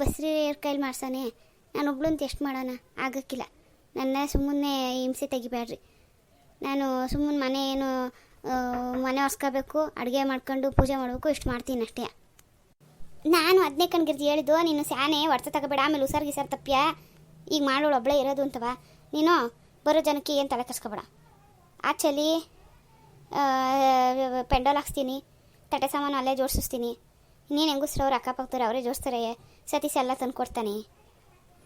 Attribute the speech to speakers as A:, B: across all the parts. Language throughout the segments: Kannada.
A: ಬಸ್ರಿ ಕೈಲಿ ಮಾಡ್ಸಾನೆ. ನಾನು ಒಬ್ಳಂತ ಎಷ್ಟು ಮಾಡೋಣ. ಆಗೋಕ್ಕಿಲ್ಲ. ನನ್ನ ಸುಮ್ಮನೆ ಹಿಂಸೆ ತೆಗಿಬೇಡ್ರಿ ನಾನು ಸುಮ್ಮನೆ ಮನೆ ಏನು ಮನೆ ಒರೆಸ್ಕೋಬೇಕು, ಅಡುಗೆ ಮಾಡ್ಕೊಂಡು ಪೂಜೆ ಮಾಡಬೇಕು, ಇಷ್ಟು ಮಾಡ್ತೀನಿ ಅಷ್ಟೇ. ನಾನು ಅದನ್ನೇ ಕಣ್ಗಿರ್ತಿ ಹೇಳಿದ್ದು, ನೀನು ಸ್ಯಾನೆ ಹೊಡ್ತ ತಗೋಬೇಡ, ಆಮೇಲೆ ಉಸಾರ್ ಗಿಸಾರ್ ತಪ್ಪ್ಯ? ಈಗ ಮಾಡೋಳು ಒಬ್ಬಳೇ ಇರೋದು ಅಂತವ. ನೀನು ಬರೋ ಜನಕ್ಕೆ ಏನು ತಲೆ ಕರ್ಸ್ಕೊಬೇಡ ಆಚಲಿ ಪೆಂಡೋಲ್ ಹಾಕ್ಸ್ತೀನಿ. ತಟ್ಟೆ ಸಾಮಾನು ಅಲ್ಲೇ ಜೋಡಿಸಿಸ್ತೀನಿ. ಇನ್ನೇನು ಹೆಂಗಸ್ರವ್ರು ಅಕ್ಕಪಕ್ಕದವ್ರು ಅವರೇ ಜೋಡಿಸ್ತಾರೆ ಸತೀಸ ಎಲ್ಲ ತಂದು ಕೊಡ್ತಾನೆ.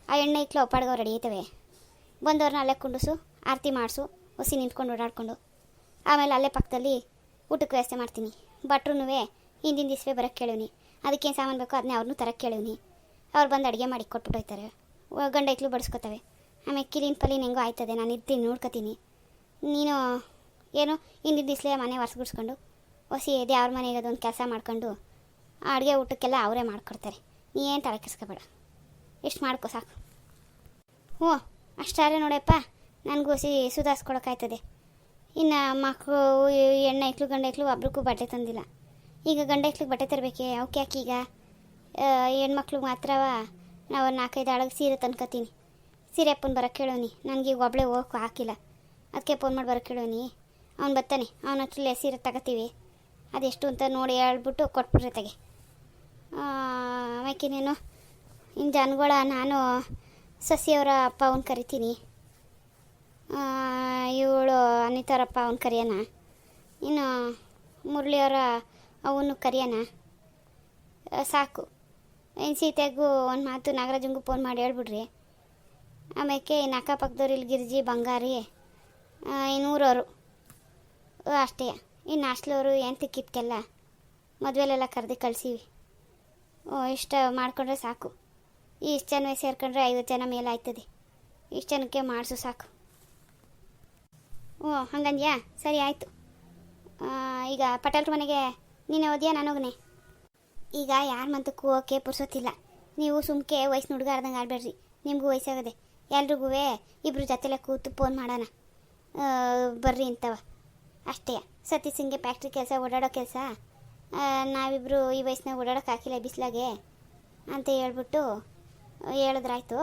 A: ಆ ಎಣ್ಣೆ ಇಕ್ಲು ಒಪ್ಪಾಡ್ಗವ್ರು ರೆಡಿ ಐತವೆ ಬಂದವ್ರನ್ನ ಅಲ್ಲೇ ಕುಂಡಿಸು ಆರತಿ ಮಾಡಿಸು ಹೊಸಿ ನಿಂತ್ಕೊಂಡು ಓಡಾಡ್ಕೊಂಡು. ಆಮೇಲೆ ಅಲ್ಲೇ ಪಕ್ಕದಲ್ಲಿ ಊಟಕ್ಕೆ ವ್ಯವಸ್ಥೆ ಮಾಡ್ತೀನಿ. ಭಟ್ರೂ ಹಿಂದಿನ ದಿವಸವೇ ಬರೋಕ್ಕೆ ಕೇಳಿವ್ನಿ. ಅದಕ್ಕೇನು ಸಾಮಾನು ಬೇಕೋ ಅದನ್ನೇ ಅವ್ರನ್ನೂ ತರಕ್ಕೆ ಕೇಳಿವ್ನಿ. ಅವ್ರು ಬಂದು ಅಡುಗೆ ಮಾಡಿ ಕೊಟ್ಬಿಟ್ಟು ಹೋಯ್ತಾರೆ. ವ- ಗಂಡ ಇಟ್ಲು ಬಡಿಸ್ಕೊತವೆ. ಆಮೇಲೆ ಕಿರಿನ ಪಲಿನ ಹೆಂಗೋ ಆಯ್ತದೆ, ನಾನು ಇರ್ತೀನಿ ನೋಡ್ಕೊತೀನಿ. ನೀನು ಏನು, ಹಿಂದಿನ ದಿವಸಲೇ ಮನೆ ಒರೆಸ್ಗುಡ್ಸ್ಕೊಂಡು ಹೊಸಿ ದೇವ್ರ ಮನೆಗೆ ಅದೊಂದು ಕೆಲಸ ಮಾಡ್ಕೊಂಡು ಅಡುಗೆ ಊಟಕ್ಕೆಲ್ಲ ಅವರೇ ಮಾಡ್ಕೊಡ್ತಾರೆ. ನೀ ಏನು ತಲೆ ಕೆಡ್ಸ್ಕೊಬೇಡ. ಇಷ್ಟು ಮಾಡ್ಕೊ ಸಾಕು. ಓ ಅಷ್ಟಾರೆ ನೋಡಪ್ಪ, ನನಗೂ ಸಿ ಸುಧಾರಿಸ್ಕೊಳಕ್ಕಾಯ್ತದೆ ಇನ್ನು ಮಕ್ಕಳು ಎಣ್ಣೆ ಐಕ್ಳು ಗಂಡ ಐಕ್ಳು ಒಬ್ರಿಗೂ ಬಟ್ಟೆ ತಂದಿಲ್ಲ. ಈಗ ಗಂಡ ಐಕ್ಳಿಗೆ ಬಟ್ಟೆ ತರಬೇಕೆ? ಅವಕ್ಕೆ ಯಾಕೆ ಈಗ? ಹೆಣ್ಮಕ್ಳು ಮಾತ್ರವ? ನಾವು ನಾಲ್ಕೈದು ಅಳಗೆ ಸೀರೆ ತನ್ಕೋತೀನಿ ಸೀರೆ ಅಪ್ಪನ ಬರೋಕ್ಕೆ ಕೇಳೋನಿ ನನಗೆ ಈಗ ಒಬ್ಬಳೇ ಹೋಗಕ್ಕೆ ಹಾಕಿಲ್ಲ. ಅದಕ್ಕೆ ಫೋನ್ ಮಾಡಿ ಬರೋಕ್ಕೆ ಕೇಳೋನಿ ಅವ್ನು ಬರ್ತಾನೆ. ಅವನ ಹತ್ರಲ್ಲೇ ಸೀರೆ ತಗೋತೀವಿ. ಅದೆಷ್ಟು ಅಂತ ನೋಡಿ ಹೇಳ್ಬಿಟ್ಟು ಕೊಟ್ಬಿಡ್ರಿ ತೆಗೆ. ಆಮೇಲೆ ನೀನು ಇನ್ನು ಜನಗಳ, ನಾನು ಸಸಿಯವರ ಅಪ್ಪ, ಅವನು ಕರಿತೀನಿ. ಇವಳು ಅನಿತಾರಪ್ಪ ಅವನು ಕರಿಯೋಣ. ಇನ್ನು ಮುರಳಿಯವರ ಅವನು ಕರಿಯೋಣ. ಸಾಕು. ಇನ್ನು ಸೀತೆಗೂ ಒಂದು ಮಾತು ನಾಗರಾಜಂಗೂ ಫೋನ್ ಮಾಡಿ ಹೇಳ್ಬಿಡ್ರಿ. ಆಮೇಲೆ ಇನ್ನು ಅಕ್ಕಪಕ್ಕದವ್ರು ಇಲ್ಲಿ ಗಿರ್ಜಿ, ಬಂಗಾರಿ ಇನ್ನೂರವರು. ಅಷ್ಟೇ. ಇನ್ನು ಅಷ್ಟಲವರು ಏನು ತಿಕ್ಕಿದ್ಕೆಲ್ಲ ಮದುವೆಲೆಲ್ಲ ಕರೆದು ಕಳ್ಸೀವಿ. ಇಷ್ಟ ಮಾಡಿಕೊಂಡ್ರೆ ಸಾಕು. ಇಷ್ಟು ಜನ ಸೇರ್ಕೊಂಡ್ರೆ ಐವತ್ತು ಜನ ಮೇಲೆ ಆಯ್ತದೆ. ಇಷ್ಟು ಜನಕ್ಕೆ ಮಾಡಿಸು ಸಾಕು. ಓ, ಹಂಗಂದ್ಯಾ? ಸರಿ, ಆಯಿತು. ಈಗ ಪಟೇಲ್ರ ಮನೆಗೆ ನೀನು ಓದಿಯಾ ನಾನು ಹೋಗ್ನೆ. ಈಗ ಯಾರ ಮಂತಕ್ಕೂ ಓಕೆ ಪುರ್ಸೋತಿಲ್ಲ ನೀವು ಸುಮ್ಕೆ ವಯಸ್ಸು ಹುಡುಗ ಆಡ್ದಂಗೆ ಆಡಬೇಡ್ರಿ. ನಿಮಗೂ ವಯಸ್ಸಾಗದೆ. ಎಲ್ರಿಗೂ ಇಬ್ಬರು ಜೊತೆಲೆ ಕೂತು ಫೋನ್ ಮಾಡೋಣ. ಬರ್ರಿ ಇಂಥವ ಅಷ್ಟೇ. ಸತೀಶ್ ಹಿಂಗೆ ಫ್ಯಾಕ್ಟ್ರಿ ಕೆಲಸ, ಓಡಾಡೋ ಕೆಲಸ. ನಾವಿಬ್ಬರು ಈ ವಯಸ್ಸಿನಾಗ ಓಡಾಡೋಕೆ ಹಾಕಿಲ್ಲ, ಬಿಸಿಲಾಗೆ ಅಂತ ಹೇಳ್ಬಿಟ್ಟು ಹೇಳಿದ್ರಾಯ್ತು.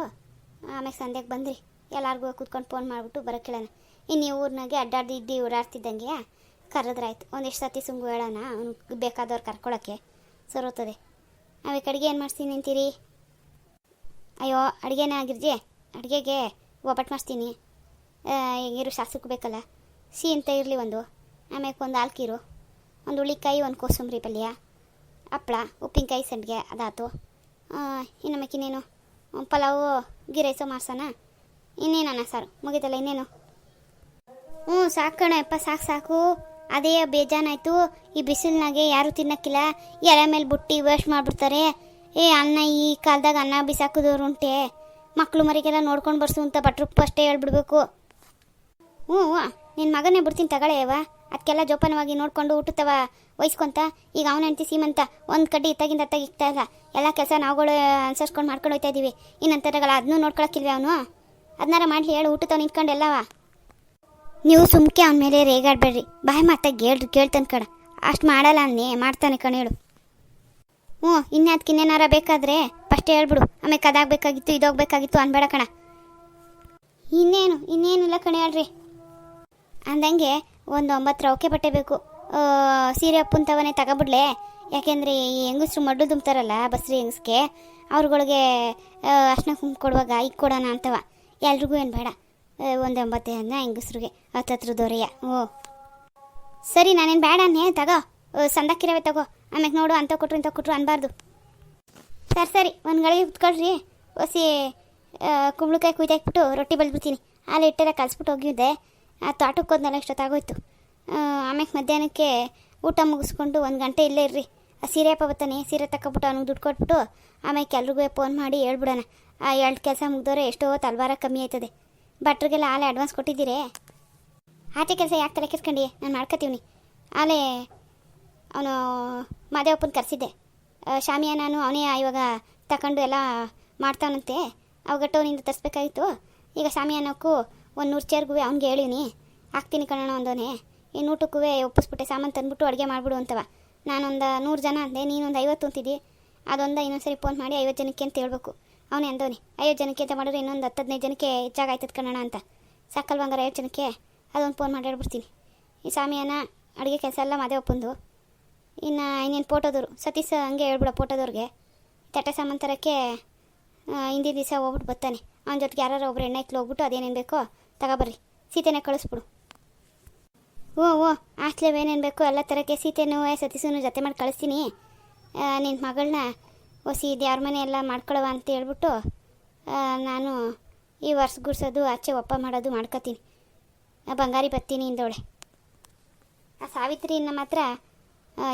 A: ಆಮೇಲೆ ಸಂಧ್ಯಾಗೆ ಬಂದ್ರಿ. ಎಲ್ಲರಿಗೂ ಕೂತ್ಕೊಂಡು ಫೋನ್ ಮಾಡಿಬಿಟ್ಟು ಬರೋಕೆ ಹೇಳೋಣ ಇನ್ನು ಈ ಊರಿನಾಗೆ ಅಡ್ಡಾಡ್ದು ಇಡ್ಡಿ ಓಡಾಡ್ತಿದ್ದಂಗೆ ಕರೆದ್ರಾಯ್ತು ಒಂದಿಷ್ಟು ಸತಿ ಸುಂಗು ಹೇಳೋಣ, ಅವ್ನಿಗೆ ಬೇಕಾದವ್ರು ಕರ್ಕೊಳ್ಳೋಕ್ಕೆ ಸರೋತದೆ. ಆಮೇಲೆ ಅಡುಗೆ ಏನು ಮಾಡ್ತೀನಿ ಅಂತೀರಿ ಅಯ್ಯೋ, ಅಡುಗೆನೇ ಆಗಿರ್ಜಿ. ಅಡುಗೆಗೆ ಒಬ್ಬಟ್ಟು ಮಾಡಿಸ್ತೀನಿ. ಹೆಂಗಿರು ಶಾಸಕ್ಕೆ ಬೇಕಲ್ಲ. ಸಿಹಿ ಅಂತ ಇರಲಿ ಒಂದು. ಆಮೇಲೆ ಒಂದು ಆಲ್ಕೀರು ಒಂದು ಹುಳಿಕಾಯಿ, ಒಂದು ಕೋಸಂಬರಿ ಪಲ್ಯ, ಹಪ್ಪಳ, ಉಪ್ಪಿನಕಾಯಿ ಸಂಡಿಗೆ, ಅದಾತು. ಇನ್ನು ಮಕ್ಕಿನೇನು ಪಲಾವು, ಗೀ ರೈಸು ಮಾಡ್ಸೋಣ? ಇನ್ನೇನಣ್ಣ ಸಾರು? ಮುಗಿತಲ್ಲ ಇನ್ನೇನು? ಹ್ಞೂ ಸಾಕಣಪ್ಪ ಕಣಪ್ಪ ಸಾಕು ಸಾಕು. ಅದೇ ಬೇಜಾನಾಯ್ತು. ಈ ಬಿಸಿಲಿನಾಗೆ ಯಾರು ತಿನ್ನಕ್ಕಿಲ್ಲ. ಎಲೆ ಮೇಲೆ ಬುಟ್ಟಿ ವೇಸ್ಟ್ ಮಾಡಿಬಿಡ್ತಾರೆ. ಏ, ಅನ್ನ ಈ ಕಾಲದಾಗ ಅನ್ನ ಬಿಸಾಕಿದವ್ರು ಉಂಟೆ. ಮಕ್ಕಳು ಮರಿಗೆಲ್ಲ ನೋಡ್ಕೊಂಡು ಬರ್ಸು ಅಂತ ಭಟ್ರು ಅಷ್ಟೇ ಹೇಳ್ಬಿಡ್ಬೇಕು. ಹ್ಞೂ ನಿನ್ನ ಮಗನೇ ಬಿಡ್ತೀನಿ ತಗೊಳ್ಳೆಯವ ಅದಕ್ಕೆಲ್ಲ ಜೋಪಾನವಾಗಿ ನೋಡ್ಕೊಂಡು ಹುಟ್ಟುತ್ತವ, ವಹಿಸ್ಕೊಂತ. ಈಗ ಅವನ ಹೆಂಡತಿ ಸೀಮಂತ ಒಂದು ಕಡ್ಡಿ ಇತ್ತಾಗಿಂದ ಅತ್ತಾಗ ಇಕ್ತಾ ಇಲ್ಲ. ಎಲ್ಲ ಕೆಲಸ ನಾವುಗಳು ಅನ್ಸರ್ಸ್ಕೊಂಡು ಮಾಡ್ಕೊಂಡು ಹೋಗ್ತಾ ಇದ್ದೀವಿ ಇನ್ನಂತಾರಲ್ಲ ಅದನ್ನೂ ನೋಡ್ಕೊಳಕ್ಕಿಲ್ವೇ ಅವನು? ಅದನ್ನಾರ ಮಾಡಲಿ ಹೇಳು ನಿಂತ್ಕೊಂಡು ಎಲ್ಲವ? ನೀವು ಸುಮ್ಕೆ ಅವನ ಮೇಲೆ ರೇಗಾಡಬೇಡ್ರಿ. ಬಾಯಿ ಮಾತಾಗಿ ಹೇಳ್ರಿ ಕೇಳ್ತಾನೆ ಕಡ ಅಷ್ಟು ಮಾಡಲ್ಲ ಅನ್ನಿ, ಮಾಡ್ತಾನೆ ಕಣ ಹೇಳು. ಹ್ಞೂ ಇನ್ನೇ ಇನ್ನೇನಾರ ಬೇಕಾದ್ರೆ ಫಸ್ಟ್ ಹೇಳ್ಬಿಡು. ಆಮೇಲೆ ಕದಾಗಬೇಕಾಗಿತ್ತು ಇದೋಗ್ಬೇಕಾಗಿತ್ತು ಅನ್ಬೇಡ ಕಣ. ಇನ್ನೇನು, ಇನ್ನೇನಿಲ್ಲ ಕಣ ಹೇಳ್ರಿ. ಅಂದಂಗೆ ಒಂದು ಒಂಬತ್ತು ರೌಕೆ ಬಟ್ಟೆ ಬೇಕು. ಸೀರೆ ಅಪ್ಪಂತವನೇ ತಗೊಬಿಡ್ಲೆ. ಯಾಕೆಂದರೆ ಈ ಹೆಂಗಸ್ರು ಮಡ್ಡು ತುಂಬ್ತಾರಲ್ಲ ಬಸ್ರಿ ಹೆಂಗಸ್ಗೆ, ಅವ್ರುಗಳಿಗೆ ಅಷ್ಟನ ಕುಂಕುಮ ಕೊಡುವಾಗ ಈಗ ಕೊಡೋಣ ಅಂತವ. ಎಲ್ರಿಗೂ ಏನು ಬೇಡ. ಒಂದು ಒಂಬತ್ತು ಜನ ಹೆಂಗಸ್ರಿಗೆ, ಹತ್ತತ್ರ ದೊರೆಯ. ಓ. ಸರಿ, ನಾನೇನು ಬೇಡ ಅನ್ನೇ, ತಗೋ. ಸಂದಕ್ಕಿರವೇ ತಗೋ. ಆಮೇಲೆ ನೋಡು, ಅಂತ ಕೊಟ್ರು ಇಂಥ ಕೊಟ್ರು ಅನ್ಬಾರ್ದು. ಸರಿ ಸರಿ, ಒಂದು ಗಳಿಗೆ ಕುತ್ಕೊಳ್ರಿ. ಹೊಸಿ ಕುಂಬಳಕಾಯಿ ಕುಯ್ದಾಕ್ಬಿಟ್ಟು ರೊಟ್ಟಿ ಬಲ್ಬಿಡ್ತೀನಿ ಹಾಲು ಇಟ್ಟೆಲ್ಲ ಕಲಿಸ್ಬಿಟ್ಟು ಹೋಗಿದ್ದೆ. ಆ ತೋಟಕ್ಕೆ ಹೋದ್ನಲ್ಲ ಇಷ್ಟೊತ್ತಾಗೋಯ್ತು ಆಮೇಲೆ ಮಧ್ಯಾಹ್ನಕ್ಕೆ ಊಟ ಮುಗಿಸ್ಕೊಂಡು ಒಂದು ಗಂಟೆ ಇಲ್ಲೇ ಇರ್ರಿ. ಆ ಸೀರೆ ಅಪ್ಪ ಬರ್ತಾನೆ ಸೀರೆ ತಗೊಬಿಟ್ಟು ಅವ್ನಿಗೆ ದುಡ್ಡು ಕೊಟ್ಬಿಟ್ಟು ಆಮೇಲೆ ಎಲ್ರಿಗೂ ಫೋನ್ ಮಾಡಿ ಹೇಳ್ಬಿಡೋಣ. ಆ ಎರಡು ಕೆಲಸ ಮುಗ್ದವ್ರೆ ಎಷ್ಟೋ ತಲ್ವಾರ ಕಮ್ಮಿ ಆಯ್ತದೆ. ಭಟ್ರಿಗೆಲ್ಲ ಆಲೆ ಅಡ್ವಾನ್ಸ್ ಕೊಟ್ಟಿದ್ದೀರೇ? ಆಚೆ ಕೆಲಸ ಯಾಕೆ ತಲೆ ಕೆಸ್ಕೊಂಡಿ ನಾನು ಮಾಡ್ಕೊತೀವ್ನಿ ಆಲೆ ಅವನು ಮಾದೇವಪ್ಪನ ಕರೆಸಿದ್ದೆ. ಶಾಮಿಯ ನಾನು ಅವನೇ ಇವಾಗ ತಗೊಂಡು ಎಲ್ಲ ಮಾಡ್ತಾನಂತೆ. ಅವಾಗ ಟೌನಿಂದ ತರಿಸ್ಬೇಕಾಗಿತ್ತು ಈಗ ಶಾಮಿಯಾನಕ್ಕೂ ಒಂದು ನೂರು ಚೇರ್ಗೂ ಅವ್ನಿಗೆ ಹೇಳಿನಿ. ಹಾಕ್ತೀನಿ ಕಣೋಣ ಒಂದೋನೆ ಇನ್ನು ಊಟಕ್ಕೂ ಒಪ್ಪಿಸ್ಬಿಟ್ಟೆ ಸಾಮಾನು ತಂದ್ಬಿಟ್ಟು ಅಡುಗೆ ಮಾಡಿಬಿಡು ಅಂತವ. ನಾನೊಂದು ನೂರು ಜನ ಅಂದೆ ನೀನೊಂದು ಐವತ್ತು ಅಂತಿದ್ದಿ ಇನ್ನೊಂದು ಸರಿ ಫೋನ್ ಮಾಡಿ ಐವತ್ತು ಜನಕ್ಕೆ ಅಂತ ಹೇಳ್ಬೇಕು. ಅವನೇ ಅಂದವನಿ ಐವತ್ತು ಜನಕ್ಕೆ ಅಂತ ಮಾಡಿದ್ರೆ ಇನ್ನೊಂದು ಹತ್ತು ಹದಿನೈದು ಜನಕ್ಕೆ ಹೆಚ್ಚಾಗಾಯ್ತದ ಕಣಣ ಅಂತ. ಸಾಕಲ್ವಂಗಾರ ಐವತ್ತು ಜನಕ್ಕೆ, ಅದೊಂದು ಫೋನ್ ಮಾಡಿ ಹೇಳ್ಬಿಡ್ತೀನಿ. ಈ ಸ್ವಾಮಿಯನ್ನ ಅಡುಗೆ ಕೆಲಸ ಎಲ್ಲ ಮದುವೆ ಒಪ್ಪಂದು. ಇನ್ನು ಇನ್ನೇನು ಫೋಟೋದವರು ಸತೀಶ್ ಹಂಗೆ ಹೇಳ್ಬಿಡ ಫೋಟೋದವ್ರಿಗೆ ತಟ್ಟೆ ಸಾಮಾನು ತರೋಕ್ಕೆ ಹಿಂದಿನ ದಿವಸ ಹೋಗ್ಬಿಟ್ಟು ಬರ್ತಾನೆ. ಅವನ ಜೊತೆಗೆ ಯಾರು ಒಬ್ರು ಎಣ್ಣೆ ಹೋಗ್ಬಿಟ್ಟು ಅದೇನೇನು ಬೇಕೋ ತಗೊಬರ್ರಿ ಸೀತೆನ ಕಳಿಸ್ಬಿಡು. ಓ ಓ ಆಸ್ಲೇವ್ ಏನೇನು ಬೇಕು ಎಲ್ಲ ತರಕ್ಕೆ ಸೀತೆನೂ ಸತೀಸೂನು ಜೊತೆ ಮಾಡಿ ಕಳಿಸ್ತೀನಿ. ನಿನ್ನ ಮಗಳನ್ನ ಹೊಸಿ ಯಾರ ಮನೆ ಎಲ್ಲ ಮಾಡ್ಕೊಳವ ಅಂತ ಹೇಳ್ಬಿಟ್ಟು ನಾನು ಈ ವರ್ಷ ಗುಡ್ಸೋದು, ಆಚೆ ಒಪ್ಪ ಮಾಡೋದು ಮಾಡ್ಕೋತೀನಿ. ಬಂಗಾರಿ ಬತ್ತೀನಿ ಹಿಂದೋಳೆ ಆ ಸಾವಿತ್ರಿಯನ್ನ ಮಾತ್ರ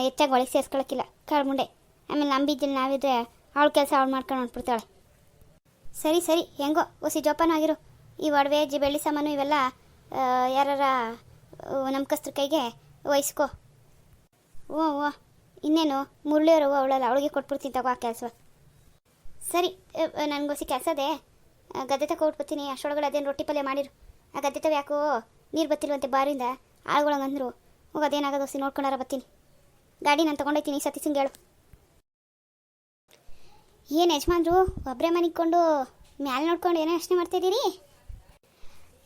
A: ಹೆಚ್ಚಾಗಿ ಒಳಗೆ ಸೇರಿಸ್ಕೊಳಕ್ಕಿಲ್ಲ ಕಳ್ಮುಂಡೆ ಆಮೇಲೆ ನಂಬಿದ್ದಿಲ್ಲ ನಾವಿದ್ರೆ ಅವಳ ಕೆಲಸ ಅವಳು ಮಾಡ್ಕೊಂಡು ಹೊಂಟ್ಬಿಡ್ತಾಳೆ. ಸರಿ ಸರಿ. ಹೆಂಗೋ ಹೊಸಿ ಜೋಪಾನ ಆಗಿರು. ಈ ಒಡವೆ ಜಿ ಬೆಳ್ಳಿ ಸಾಮಾನು ಇವೆಲ್ಲ ಯಾರ ನಮ್ಕಸ್ತ್ರ ಕೈಗೆ ವಹಿಸ್ಕೋ. ಓ ಓ ಇನ್ನೇನು? ಮುರಳಿಯವರು ಅವಳಲ್ಲ ಅವಳಿಗೆ ಕೊಟ್ಬಿಡ್ತೀನಿ ತಗೋ ಆ ಕೆಲಸ. ಸರಿ ನನಗೋಸಿ ಕೆಲಸ ಗದ್ದೆ ತಗೋ ಕೊಟ್ಬಿಡ್ತೀನಿ. ಅಷ್ಟೊಳಗಡೆ ಅದೇನು ರೊಟ್ಟಿ ಪಲ್ಯ ಮಾಡಿರು. ಆ ಗದ್ದೆ ತವ ಯಾಕೋ ನೀರು ಬತ್ತಿಲ್ವಂತೆ ಬಾರಿಂದ ಆಳ್ಗೊಳಂಗಂದ್ರು ಹೋಗ ಅದೇನಾಗೋದು ಸೀ ನೋಡ್ಕೊಂಡಾರ ಬತ್ತೀನಿ. ಗಾಡಿ ನಾನು ತೊಗೊಂಡೋಯ್ತೀನಿ. ಸಿಂಗ್ ಹೇಳು. ಏನು ಯಜಮಾನ್ರು ಒಬ್ಬರೇ ಮನಿಕೊಂಡು ಮ್ಯಾಲೆ ನೋಡ್ಕೊಂಡು ಏನೋ ಯೋಚನೆ ಮಾಡ್ತಿದ್ದೀರಿ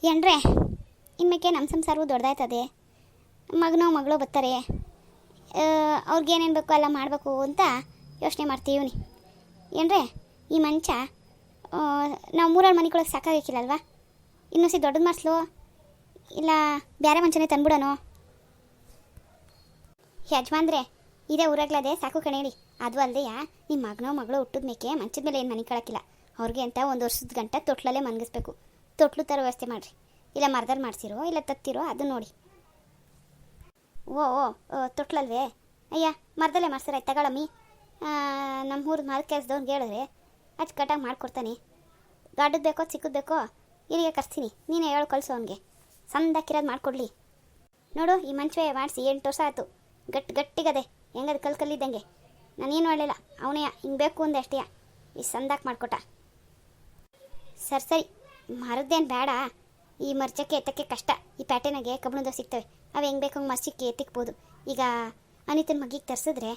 A: ಏನ್ರೆ ಇನ್ಮೇಕೆ ನಮ್ಮ ಸಂಸಾರವು ದೊಡ್ಡದಾಯ್ತದೆ ಮಗನೋ ಮಗಳು ಬರ್ತಾರೆ. ಅವ್ರಿಗೇನೇನು ಬೇಕೋ ಎಲ್ಲ ಮಾಡಬೇಕು ಅಂತ ಯೋಚನೆ ಮಾಡ್ತೀವಿ ಏನ್ರೆ, ಈ ಮಂಚ ನಾವು ಮೂರಲ್ಲಿ ಮನೆಗಳಿಗೆ ಸಾಕಾಗಿಕ್ಕಿಲ್ಲಲ್ವಾ ಇನ್ನೂ ಸಿ ದೊಡ್ಡದು ಮಾಡಿಸ್ಲು? ಇಲ್ಲ ಬೇರೆ ಮಂಚನೇ ತಂದ್ಬಿಡೋನು? ಯಜಮಾನ್ರೆ, ಇದೇ ಊರಾಗ್ಲದೆ ಸಾಕು ಕಣೇಳಿ ಅದು ಅಲ್ಲದೆಯಾ ನಿಮ್ಮ ಮಗನೋ ಮಗಳು ಹುಟ್ಟಿದ ಮೇಕೆ ಮಂಚದ ಮೇಲೆ ಏನು ಮನೆ ಕಳಕ್ಕಿಲ್ಲ ಅವ್ರಿಗೆ ಅಂತ ಒಂದು ವರ್ಷದ ಗಂಟೆ ತೊಟ್ಲಲ್ಲೇ ಮನ್ಗಿಸ್ಬೇಕು. ತೊಟ್ಲು ಥರ ವ್ಯವಸ್ಥೆ ಮಾಡಿರಿ. ಇಲ್ಲ ಮರದಲ್ಲಿ ಮಾಡ್ಸಿರೋ, ಇಲ್ಲ ತತ್ತಿರೋ ಅದು ನೋಡಿ. ಓ ಓ ತೊಟ್ಲಲ್ವೇ? ಅಯ್ಯ, ಮರದಲ್ಲೇ ಮಾಡ್ಸಿರ ತಗೊಳಮ್ಮಿ ನಮ್ಮ ಊರು ಮರದ ಕೆಲಸದವ್ನಿಗೆ ಹೇಳಿದ್ರೆ ಅಚ್ಚುಕಟ್ಟಾಗಿ ಮಾಡಿಕೊಡ್ತಾನೆ. ಗಾಡದ್ದು ಬೇಕೋ, ಚಿಕ್ಕದು ಬೇಕೋ, ಇಲ್ಲಿಗೆ ಕರ್ಸ್ತೀನಿ. ನೀನೇ ಹೇಳು, ಕಳಿಸು ಅವನಿಗೆ. ಸಂದಾಕಿರೋದು ಮಾಡಿಕೊಡ್ಲಿ. ನೋಡು, ಈ ಮಂಚವೇ ಮಾಡಿಸಿ ಎಂಟು ವರ್ಷ ಆಯ್ತು. ಗಟ್ಟಿ ಗಟ್ಟಿಗದೆ ಹೆಂಗದು ಕಲ್ ಕಲ್ಲಿದ್ದಂಗೆ ನಾನೇನು ಮಾಡಲಿಲ್ಲ. ಅವನೇ, ಹಿಂಗೆ ಬೇಕು ಅಂದೆ ಅಷ್ಟೇ. ಈ ಸಂದಾಕ್ ಮಾಡಿಕೊಟ್ಟ. ಸರಿ ಸರಿ. ಮರದ್ದೇನು ಬೇಡ. ಈ ಮರ್ಚಕ್ಕೆ, ಎತ್ತಕ್ಕೆ ಕಷ್ಟ. ಈ ಪ್ಯಾಟೆನಾಗೆ ಕಬ್ಬಣದ ಸಿಗ್ತವೆ. ಅವು ಹೆಂಗೆ ಬೇಕು ಹಂಗೆ ಮರ್ಚಿಕ್ಕೆ ಎತ್ತಿಕ್ಬೋದು. ಈಗ ಅನಿತನ ಮಗಿಗೆ ತರಿಸಿದ್ರೆ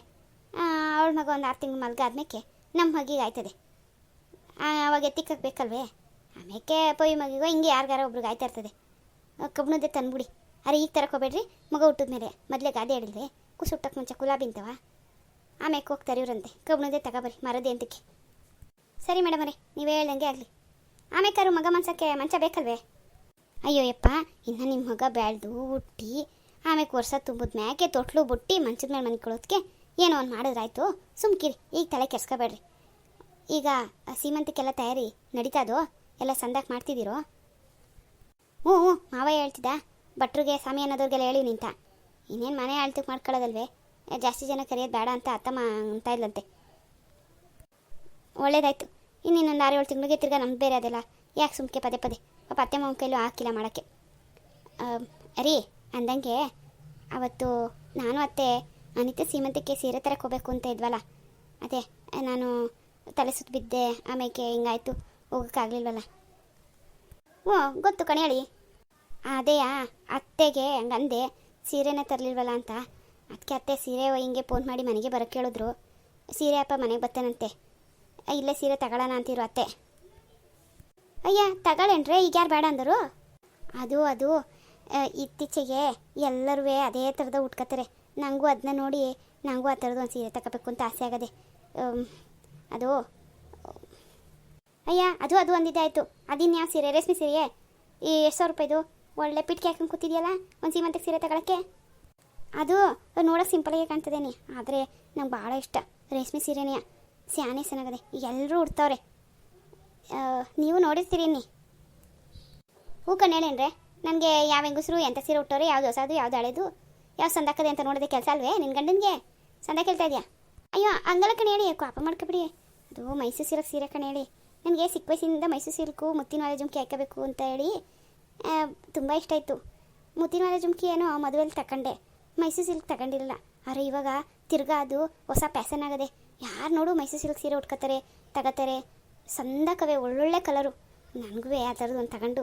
A: ಅವಳ ಮಗ ಒಂದು ಆರು ತಿಂಗಳು ಮಲ್ಗ ಆದ್ಮೇಲೆ ನಮ್ಮ ಮಗಿಗೆ ಆಯ್ತದೆ. ಅವಾಗ ಎತ್ತಿಕ್ಕಕ್ಕೆ ಬೇಕಲ್ವೇ ಆಮೇಲೆ ಪೊಯ್ ಮಗಿಗೋ ಹಿಂಗೆ ಯಾರಿಗಾರ ಒಬ್ರಿಗೆ ಆಯ್ತಾ ಇರ್ತದೆ. ಕಬ್ಬಣದ್ದೇ ತಂದ್ಬಿಡಿ. ಅರೆ, ಈಗ ತರಕೋಬೇಡ್ರಿ ಮಗ ಹುಟ್ಟಿದ ಮೇಲೆ ಮೊದಲೇ ಗಾದೆ ಕುಸು ಕುಸುಟ್ಟಕ್ಕೆ ಮುಂಚೆ ಕುಲಾಬಿ ಅಂತವ ಆಮೇಲೆ ಹೋಗ್ತಾರೆ ಇವ್ರಂತೆ. ಕಬ್ಬಣದ್ದೇ ತಗೋಬರ್ರಿ ಮರದೇ ಅಂತಕ್ಕೆ. ಸರಿ ಮೇಡಮ್ ಅರೆ ನೀವೇ ಹೇಳ್ದಂಗೆ ಆಗಲಿ. ಆಮೇಕಾರು ಮಗ ಮನ್ಸಕ್ಕೆ ಮಂಚ ಬೇಕಲ್ವೇ? ಅಯ್ಯೋ ಯಪ್ಪ, ಇನ್ನು ನಿಮ್ಮ ಮಗ ಬೆಳೆದು ಹುಟ್ಟಿ ಆಮೇಲೆ ವರ್ಷ ತುಂಬಿದ ಮ್ಯಾಕೆ ತೊಟ್ಲು ಬುಟ್ಟಿ ಮಂಚದ ಮೇಲೆ ಮನ್ಕೊಳ್ಳೋದಕ್ಕೆ ಏನೋ ಒಂದು ಮಾಡಿದ್ರಾಯ್ತು. ಸುಮ್ಕಿರಿ ಈಗ ತಲೆ ಕೆರ್ಸ್ಕೊಬೇಡ್ರಿ. ಈಗ ಸೀಮಂತಕ್ಕೆಲ್ಲ ತಯಾರಿ ನಡೀತಾದೋ ಎಲ್ಲ ಸಂದಾಕ್ ಮಾಡ್ತಿದ್ದೀರೋ? ಹ್ಞೂ ಹ್ಞೂ ಮಾವ ಹೇಳ್ತಿದ್ದ. ಭಟ್ರಿಗೆ, ಸ್ವಾಮಿ ಅನ್ನೋದವ್ರಿಗೆಲ್ಲ ಹೇಳಿ ನಿಂತ. ಇನ್ನೇನು ಮನೆ ಆಳ್ತಕ್ಕೆ ಮಾಡ್ಕೊಳ್ಳೋದಲ್ವೇ? ಜಾಸ್ತಿ ಜನ ಕರೆಯೋದು ಬೇಡ ಅಂತ ಅತ್ತಮ್ಮ ಅಂತ ಇಲ್ಲಂತೆ ಒಳ್ಳೇದಾಯ್ತು. ಇನ್ನೊಂದು ಆರು ಏಳು ತಿಂಗಳಿಗೆ ತಿರ್ಗಾ ನಮ್ಮ ಬೇರೆ ಅದೆಲ್ಲ. ಯಾಕೆ ಸುಮ್ಕೆ ಪದೇ ಪದೇ? ಪಾಪ ಅತ್ತೆ ಮಾವನ ಕೈಲೂ ಹಾಕಿಲ್ಲ ಮಾಡೋಕ್ಕೆ. ರೀ, ಅಂದಂಗೆ ಅವತ್ತು ನಾನು ಅತ್ತೆ ಅನಿತ್ಯ ಸೀಮಂತಕ್ಕೆ ಸೀರೆ ತರಕ್ಕೆ ಹೋಗ್ಬೇಕು ಅಂತ ಇದ್ವಲ್ಲ. ಅದೇ, ನಾನು ತಲೆ ಸುತ್ತ ಬಿದ್ದೆ ಆಮೇಲೆ ಹಿಂಗಾಯ್ತು ಹೋಗೋಕ್ಕಾಗಲಿಲ್ವಲ್ಲ ಓ, ಗೊತ್ತು ಕಣೆ ಹೇಳಿ ಅದೇಯಾ, ಅತ್ತೆಗೆ ಹಂಗಂದೆ ಸೀರೆನೇ ತರಲಿಲ್ವಲ್ಲ ಅಂತ. ಅದಕ್ಕೆ ಅತ್ತೆ ಸೀರೆ ಹಿಂಗೆ ಫೋನ್ ಮಾಡಿ ಮನೆಗೆ ಬರೋಕ್ಕೆ ಹೇಳಿದ್ರು ಸೀರೆ ಅಪ್ಪ ಮನೆಗೆ ಬರ್ತಾನಂತೆ. ಇಲ್ಲೇ ಸೀರೆ ತಗೊಳ್ಳೋಣ ಅಂತಿರು ಅತ್ತೆ. ಅಯ್ಯ ತಗೊಳ್ಳೇನ್ರೆ ಈಗ ಯಾರು ಬೇಡ ಅಂದರು? ಅದು ಅದು. ಇತ್ತೀಚೆಗೆ ಎಲ್ಲರೂ ಅದೇ ಥರದ ಉಟ್ಕೋತಾರೆ ನನಗೂ ಅದನ್ನ ನೋಡಿ ನನಗೂ ಆ ಥರದ್ದು ಒಂದು ಸೀರೆ ತಗೋಬೇಕು ಅಂತ ಆಸೆ ಆಗದೆ. ಅದು. ಅಯ್ಯ, ಅದು ಅದು ಒಂದಿದೆ ಆಯಿತು ಅದಿನ್ನು ಯಾವ ಸೀರೆ, ರೇಷ್ಮೆ ಸೀರೆ ಈ ಎಷ್ಟು ಸಾವಿರ ರೂಪಾಯಿದು? ಒಳ್ಳೆ ಪಿಟ್ಕೆ ಹಾಕೊಂಡು ಕೂತಿದೆಯಲ್ಲ, ಒಂದು ಸೀಮಂತಕ್ಕೆ ಸೀರೆ ತಗೊಳಕ್ಕೆ? ಅದು ನೋಡೋಕೆ ಸಿಂಪಲಾಗಿ ಕಾಣ್ತದೇನೆ. ಆದರೆ ನಂಗೆ ಭಾಳ ಇಷ್ಟ. ರೇಷ್ಮೆ ಸೀರೆನೇ. ಸ್ಯಾನೆ ಸನಗದೆ ಎಲ್ಲರೂ ಉಡ್ತಾವ್ರೆ ನೀವು ನೋಡಿರ್ತೀರಿ ನೀ ಹೂ ಕಣ್ಣೇಳೇನ್ರೆ? ನನಗೆ ಯಾವ ಹೆಂಗಸರು ಎಂಥ ಸೀರೆ ಉಟ್ಟವ್ರೆ, ಯಾವ್ದು ಹೊಸದು, ಯಾವ್ದು ಹಳೇದು, ಯಾವ ಸಂದಾಕದೆ ಅಂತ ನೋಡೋದೇ ಕೆಲಸ ಅಲ್ವೇ ನಿನ್ನ ಗಂಡನಿಗೆ? ಸಂದ ಕೇಳ್ತಾ ಇದೆಯಾ? ಅಯ್ಯೋ, ಹಂಗಲ್ಲ ಕಣೆ ಹೇಳಿ ಕೋಪ ಮಾಡ್ಕೊಬಿಡಿ. ಅದು ಮೈಸೂರು ಸೀರೆ ಸೀರೆ ಕಣೆ ಹೇಳಿ ನನಗೆ ಸಿಕ್ಕ ವಯಸ್ಸಿನಿಂದ ಮೈಸೂರು ಸೀರೆಗೂ ಮುತ್ತಿನ ವಾಲೆ ಜುಮ್ಕಿ ಹಾಕಬೇಕು ಅಂತ ಹೇಳಿ ತುಂಬ ಇಷ್ಟ ಆಯಿತು. ಮುತ್ತಿನ ವಾಲೆ ಜುಮ್ಕಿ ಏನೋ ಮದುವೆಯಲ್ಲಿ ತಗೊಂಡೆ ಮೈಸೂರು ಸಿಲ್ಕ್ ತಗೊಂಡಿರಲಿಲ್ಲ ಆದರೆ ಇವಾಗ ತಿರ್ಗಾ ಅದು ಹೊಸ ಪ್ಯಾಸನ್ ಆಗದೆ ಯಾರು ನೋಡು ಮೈಸೂರು ಸಿಲ್ಕ್ ಸೀರೆ ಉಟ್ಕೋತಾರೆ, ತಗೋತಾರೆ. ಸಂದಕವೇ, ಒಳ್ಳೊಳ್ಳೆ ಕಲರು ನನಗೂ ಆ ಥರದ್ದು ಒಂದು ತಗೊಂಡು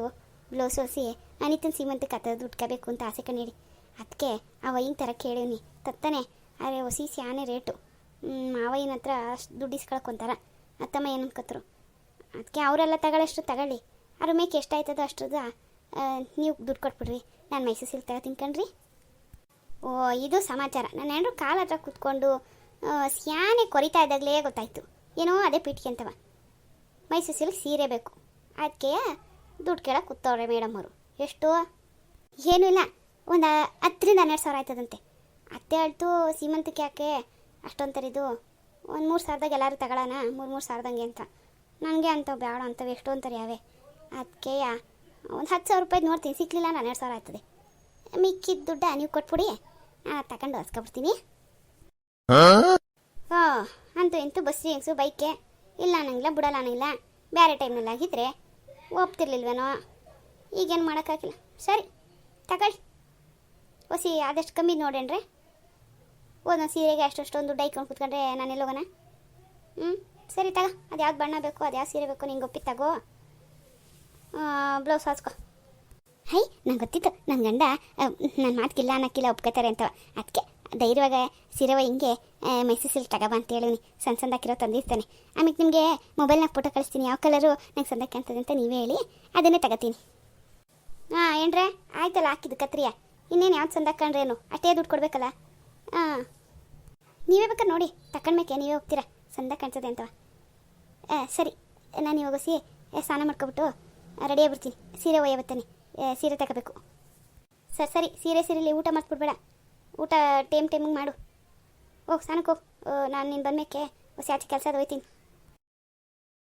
A: ಬ್ಲೌಸ್ ಹೊಸಿ ಅನಿತನ ಸೀಮಂತಕ್ಕೆ ಆ ಥರದ್ದು ಉಟ್ಕೋಬೇಕು ಅಂತ ಆಸೆ ಕಣ್ಣಿಡಿ ಅದಕ್ಕೆ ಆ ವೈನ್ ಥರ ಕೇಳೀನಿ ತತ್ತಾನೆ, ಅರೆ ಹೊಸಿ ಸ್ಯಾನೆ ರೇಟು. ಮಾವಯ್ಯನ ಹತ್ರ ಅಷ್ಟು ದುಡ್ಡು ಇಸ್ಕೊಳಕೊಂತಾರ ಅತ್ತಮ್ಮ ಏನು ಅನ್ಕೋತರು? ಅದಕ್ಕೆ ಅವರೆಲ್ಲ ತಗೊಳ್ಳಷ್ಟು ತಗೊಳ್ಳಿ. ಅವ್ರ ಮೇಕೆ ಎಷ್ಟಾಯ್ತದೋ ಅಷ್ಟ್ರದ ನೀವು ದುಡ್ಡು ಕೊಟ್ಬಿಡ್ರಿ. ನಾನು ಮೈಸೂರು ಸಿಲ್ಕ್ ತಗೋ ಕಣ್ರಿ. ಓ, ಇದು ಸಮಾಚಾರ. ನಾನು ಏನಾದ್ರು ಕಾಲ ಹತ್ರ ಕೂತ್ಕೊಂಡು ಸ್ಯಾನೆ ಕೊರಿತಾ ಇದ್ದಾಗಲೇ ಗೊತ್ತಾಯ್ತು. ಏನೋ ಅದೇ ಪೀಠಿಗೆ ಅಂತವ. ಮೈಸೂರು ಸಿಲ್ಕ್ ಸೀರೆ ಬೇಕು. ಅದಕ್ಕೆ ದುಡ್ಡು ಕೇಳಕ್ಕೆ ಕೂತವ್ರೆ ಮೇಡಮ್ ಅವರು. ಎಷ್ಟು? ಏನೂ ಇಲ್ಲ. ಒಂದು ಹತ್ತರಿಂದ ಹನ್ನೆರಡು ಸಾವಿರ ಆಯ್ತದಂತೆ. ಅತ್ತೆ ಅಳ್ತು ಸೀಮಂತಕ್ಕೆ ಯಾಕೆ? ಅಷ್ಟೊಂದು ತರಿದು ಒಂದು ಮೂರು ಸಾವಿರದಾಗ ಎಲ್ಲರೂ ತಗೊಳ್ಳೋಣ ಮೂರು ಮೂರು ಸಾವಿರದಂಗೆ ಅಂತ. ನನಗೆ ಅಂಥವು ಬೇಡ ಅಂಥವು ಎಷ್ಟು ಅಂತಾರೆ ಯಾವೆ ಅದಕ್ಕೆ ಒಂದು ಹತ್ತು ಸಾವಿರ ರೂಪಾಯಿ ನೋಡ್ತೀನಿ. ಸಿಕ್ಕಲಿಲ್ಲ ನಾನು ಹನ್ನೆರಡು ಸಾವಿರ ಆಯ್ತದೆ. ಮಿಕ್ಕಿದ ದುಡ್ಡ? ನೀವು ಕೊಟ್ಬಿಡಿ. ನಾನು ತಗೊಂಡು ಹೊಸ್ಕೊಬಿಡ್ತೀನಿ. ಓ, ಅಂತೂ ಇಂತೂ ಬಸ್ ಹೆಂಗ್ಸು ಬೈಕೆ? ಇಲ್ಲ ಅನ್ನಂಗಿಲ್ಲ, ಬಿಡಲ್ಲ ಅನ್ನಂಗಿಲ್ಲ. ಬೇರೆ ಟೈಮ್ನಲ್ಲಿ ಆಗಿದ್ರೆ ಒಪ್ತಿರ್ಲಿಲ್ವೇನೋ? ಈಗೇನು ಮಾಡೋಕ್ಕಾಗಿಲ್ಲ. ಸರಿ, ತಗೊಳ್ಳಿ. ಹೊಸಿ ಆದಷ್ಟು ಕಮ್ಮಿ ನೋಡೇನ್ರಿ ಒಂದೊಂದು ಸೀರೆಗೆ ಅಷ್ಟೊಷ್ಟೊಂದು ದುಡ್ಡು ಐಕೊಂಡು ಕೂತ್ಕೊಂಡ್ರೆ ನಾನು ಎಲ್ಲೋಗೋಣ ಹ್ಞೂ ಸರಿ ತಗ. ಅದು ಯಾವ್ದು ಬಣ್ಣ ಬೇಕು ಅದು ಯಾವ ಸೀರೆ ಬೇಕು ನಿಂಗೆ ಒಪ್ಪಿ ತಗೋ. ಬ್ಲೌಸ್ ಹಾಸ್ಕೊ. ಹೈ, ನಂಗೆ ಗೊತ್ತಿತ್ತು. ನನ್ನ ಗಂಡ ನನ್ನ ಮಾತಿಲ್ಲ ಅನ್ನಕ್ಕಿಲ್ಲ, ಒಪ್ಕೋತಾರೆ ಅಂತ. ಅದಕ್ಕೆ ಧೈರ್ಯವಾಗ ಸಿರವ ಹಿಂಗೆ ಮೈಸೂರು ಸಿಲ್ಕ್ ತಗೋಬ ಅಂತ ಹೇಳಿವ್ನಿ ಸಣ್ಣ ಸಣ್ಣದಾಕಿರೋ ತಂದಿರ್ತಾನೆ ಆಮೇಲೆ ನಿಮಗೆ ಮೊಬೈಲ್ನಾಗ ಫೋಟೋ ಕಳಿಸ್ತೀನಿ, ಯಾವ ಕಲರು ನಂಗೆ ಸಂದಕ್ಕೆ ಅಂತದೆ ಅಂತ ನೀವೇ ಹೇಳಿ, ಅದನ್ನೇ ತಗೋತೀನಿ. ಹಾಂ, ಏನ್ರೆ, ಆಯ್ತಲ್ಲ, ಹಾಕಿದ್ದು ಕತ್ರಿಯ. ಇನ್ನೇನು ಯಾವ್ದು ಸಂದಕ್ಕಂಡ್ರೇನು ಅಷ್ಟೇ ದುಡ್ಡು ಕೊಡ್ಬೇಕಲ್ಲ? ಹಾಂ. ನೀವೇ ಬೇಕಾರೆ ನೋಡಿ ತಕೊಂಡ್ಬೇಕೆ ನೀವೇ ಹೋಗ್ತೀರಾ? ಸಂದ ಕಾಣ್ತದೆ ಅಂತವ? ಸರಿ. ನಾನು ಇವಾಗ ಸಿ ಸ್ನಾನ ಮಾಡ್ಕೊಬಿಟ್ಟು ರೆಡಿ ಆಗ್ಬಿಡ್ತೀನಿ. ಸೀರೆ ಒಯ್ಯ ಬರ್ತಾನೆ ಸೀರೆ ತಗೋಬೇಕು. ಸರ್, ಸರಿ, ಸೀರೆ ಸೀರೆಲಿ ಊಟ ಮಾಡಿಸ್ಬಿಡ್ಬೇಡ. ಊಟ ಟೈಮ್ ಟೈಮಿಗೆ ಮಾಡು. ಓ ಸ್ನಾನಕ್ಕೆ ನಾನು ನೀನು ಬಂದ್ಮೇಕೆ ಹೊಸ ಆಚೆ ಕೆಲಸ ಹೋಯ್ತೀನಿ.